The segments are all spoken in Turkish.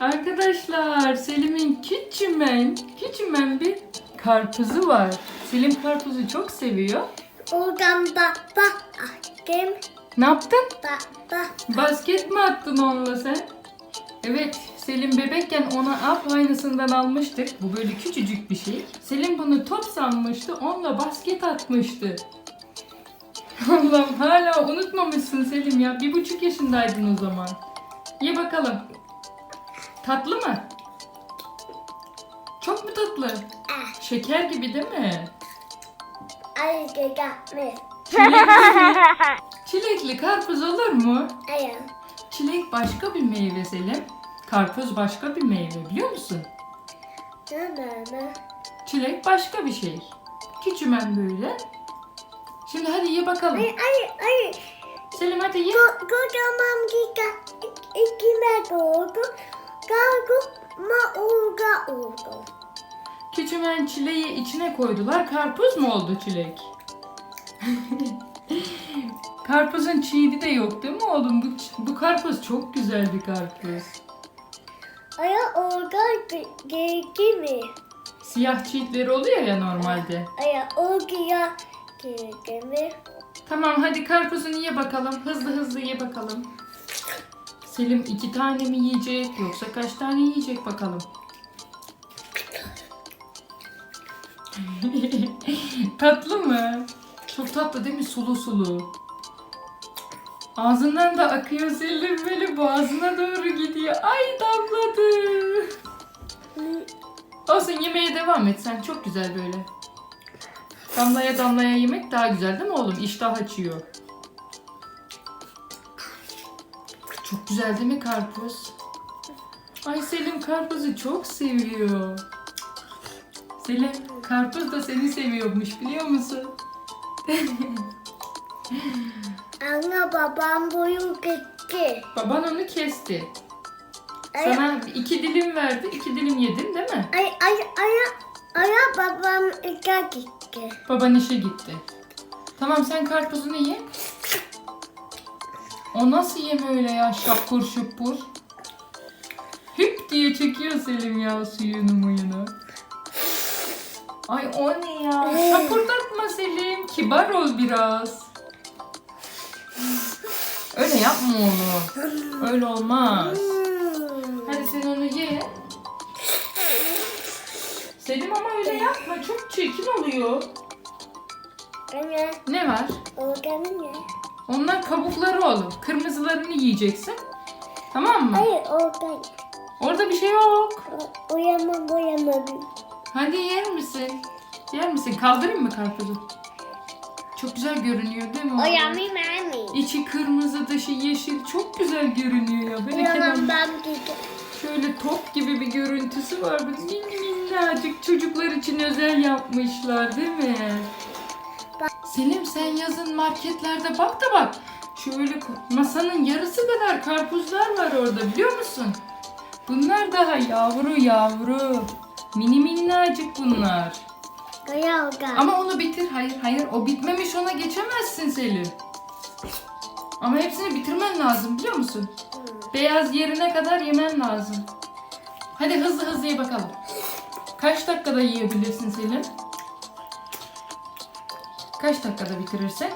Arkadaşlar Selim'in küçümen, küçümen bir karpuzu var. Selim karpuzu çok seviyor. Oradan baba attım. Ne yaptın? Baba. Basket mi attın onunla sen? Evet, Selim bebekken ona ap aynısından almıştık. Bu böyle küçücük bir şey. Selim bunu top sanmıştı, onunla basket atmıştı. Allah'ım hala unutmamışsın Selim ya. Bir buçuk yaşındaydın o zaman. Ye bakalım. Tatlı mı? Çok mu tatlı? Ah, Şeker gibi değil mi? ay gegatme. Çilekli karpuz olur mu? Ayağım. Çilek başka bir meyve Selim. Karpuz başka bir meyve biliyor musun? Mama. Çilek başka bir şey. Küçümen böyle. Şimdi hadi ye bakalım. Ay ay ay. Selim hadi ye. Kocaman giga. İkime doğdu. Kalku ma uga oldu. Küçümen çileği içine koydular. Karpuz mu oldu çilek? Karpuzun çiğdi de yok değil mi oğlum? Bu, bu karpuz çok güzel bir karpuz. Aya orga gigi mi? Siyah çiğitleri oluyor ya normalde. Aya orgaya gigi mi? Tamam hadi karpuzunu ye bakalım. Hızlı hızlı ye bakalım. Selim iki tane mi yiyecek yoksa kaç tane yiyecek bakalım. tatlı mı? Çok tatlı değil mi? Sulu sulu. Ağzından da akıyor Selim böyle boğazına doğru gidiyor. Ay damladı. Olsun yemeye devam et sen. Çok güzel böyle. Damlaya damlaya yemek daha güzel değil mi oğlum? İştah açıyor. Güzel değil mi karpuz? Ay Selim karpuzu çok seviyor. Selim karpuz da seni seviyormuş biliyor musun? Anne babam boyu gitti. Baban onu kesti. Aya Sana iki dilim verdi. iki dilim yedin değil mi? ay ay aya aya babam ika gitti. Baban işe gitti. Tamam sen karpuzunu ye. O nasıl yeme öyle ya şapur şupur. Hüp diye çekiyor Selim ya suyunu muyunu. Ay o ne ya? Şapurdatma Selim. Kibar ol biraz. Öyle yapma onu. Öyle olmaz. Hadi sen onu ye. Selim ama öyle yapma. Çok çirkin oluyor. Anne Ne var? organı ne? Onlar kabukları oğlum. Kırmızılarını yiyeceksin. Tamam mı? Hayır organ. Orada bir şey yok. Uyamam uyamadım. Hadi yer misin? Yer misin? Kaldırayım mı karpuzu? Çok güzel görünüyor değil mi? oğlum? Uyamayayım anne. İçi kırmızı, dışı yeşil. Çok güzel görünüyor ya. Böyle Uyamam ben gitti. şöyle top gibi bir görüntüsü var. Böyle min minnacık çocuklar için özel yapmışlar değil mi? Selim sen yazın marketlerde bak da bak. Şöyle masanın yarısı kadar karpuzlar var orada biliyor musun? Bunlar daha yavru yavru. Mini minnacık bunlar. Organ. Ama onu bitir. Hayır hayır o bitmemiş ona geçemezsin Selim. Ama hepsini bitirmen lazım biliyor musun? Beyaz yerine kadar yemen lazım. Hadi hızlı hızlı ye bakalım. Kaç dakikada yiyebilirsin Selim? Kaç dakikada bitirirsin?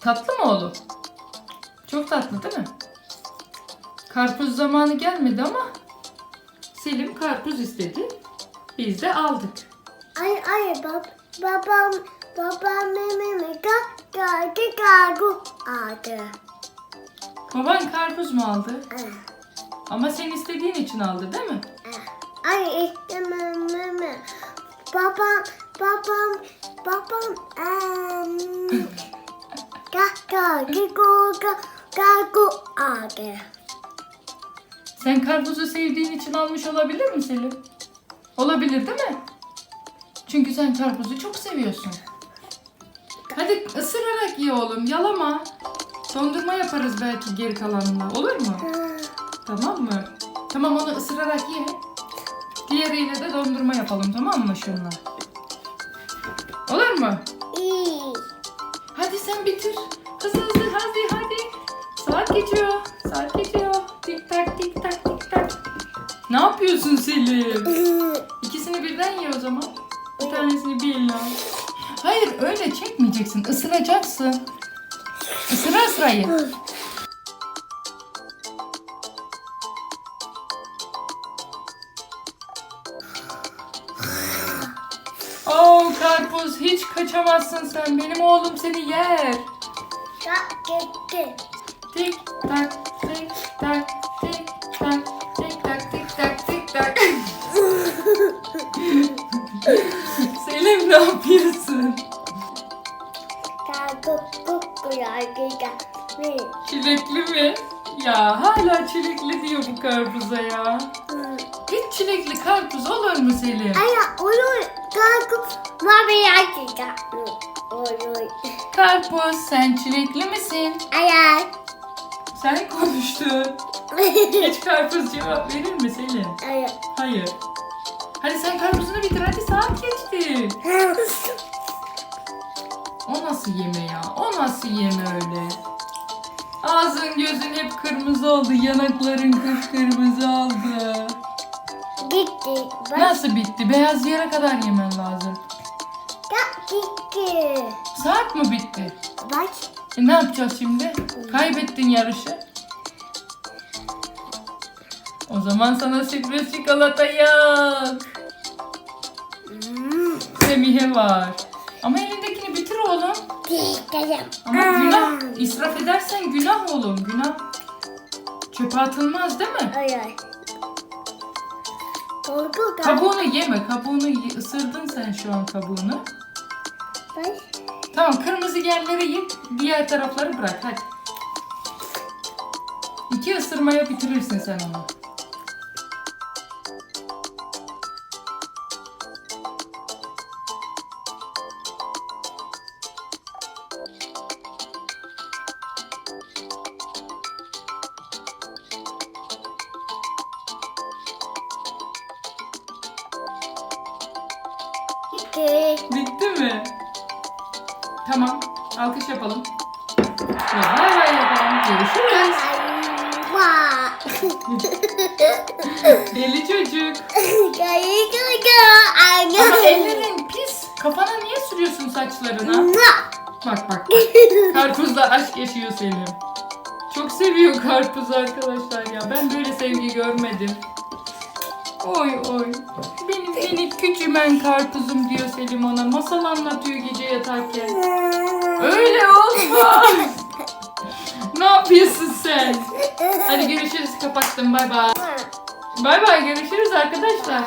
Tatlı mı oğlum? Çok tatlı değil mi? Karpuz zamanı gelmedi ama Selim karpuz istedi. Biz de aldık. Ay ay bab babam babam meme ga ga ga gagu adı. Baban karpuz mu aldı? Ah, Ama sen istediğin için aldı değil mi? ah. Ay meme. Babam babam babam em ga ga ga go ga gagu adı. Sen karpuzu sevdiğin için almış olabilir mi Selim? Olabilir değil mi? Çünkü sen karpuzu çok seviyorsun. Hadi ısırarak ye oğlum, yalama. Dondurma yaparız belki geri kalanla. Olur mu? Tamam mı? Tamam onu ısırarak ye. Diğeriyle de dondurma yapalım tamam mı şunla? Olur mu? iyi. Hadi sen bitir. Hızlı hızlı hadi hadi. Saat geçiyor. Saat geçiyor. Tik tak tik tak tik tak. Ne yapıyorsun Selim? İkisini birden ye o zaman. Bir tanesini bir elle. Hayır öyle çekmeyeceksin. Isıracaksın. Isıra ısıra karpuz hiç kaçamazsın sen. Benim oğlum seni yer. Tak gitti. Tik tak tik tak tik tak tik tak tik tak tik tak. Selim ne yapıyorsun? Çilekli mi? Ya hala çilekli diyor bu karpuza ya. Hiç çilekli karpuz olur mu Selim? Aya olur. Kagu mavi yargıda. Olur. Karpuz sen çilekli misin? Aya. Sen konuştun. Hiç karpuz cevap verir mi Selim? Aya. Hayır. Hadi sen karpuzunu bitir hadi saat geçti. O nasıl yeme ya? O nasıl yeme öyle? Ağzın gözün hep kırmızı oldu. Yanakların kıpkırmızı oldu. Gitti. Bak. Nasıl bitti? Beyaz yere kadar yemen lazım. Tak gitti. Saat mi bitti? Bak. E ne yapacağız şimdi? Kaybettin yarışı. O zaman sana sürpriz çikolata yok. Hmm. Semih'e var. Ama elindekini bitir oğlum. Gidelim. Ama günah. israf edersen günah oğlum. Günah. Çöpe atılmaz değil mi? Aya. Korku Kabuğunu yeme. Kabuğunu ye- ısırdın sen şu an kabuğunu. Bak. Tamam kırmızı yerleri ye. Diğer tarafları bırak hadi. İki ısırmaya bitirirsin sen onu. Gitti. Bitti mi? Tamam. Alkış yapalım. Ve bay bay yapalım. Görüşürüz. Deli çocuk. Ama ellerin pis. Kafana niye sürüyorsun saçlarına? Bak bak bak. Karpuzla aşk yaşıyor Selim. Çok seviyor karpuz arkadaşlar ya. Ben böyle sevgi görmedim. Oy oy. Benim minik küçümen karpuzum diyor Selim ona. Masal anlatıyor gece yatarken. Öyle olma. ne yapıyorsun sen? Hadi görüşürüz kapattım bay bay. Bay bay görüşürüz arkadaşlar.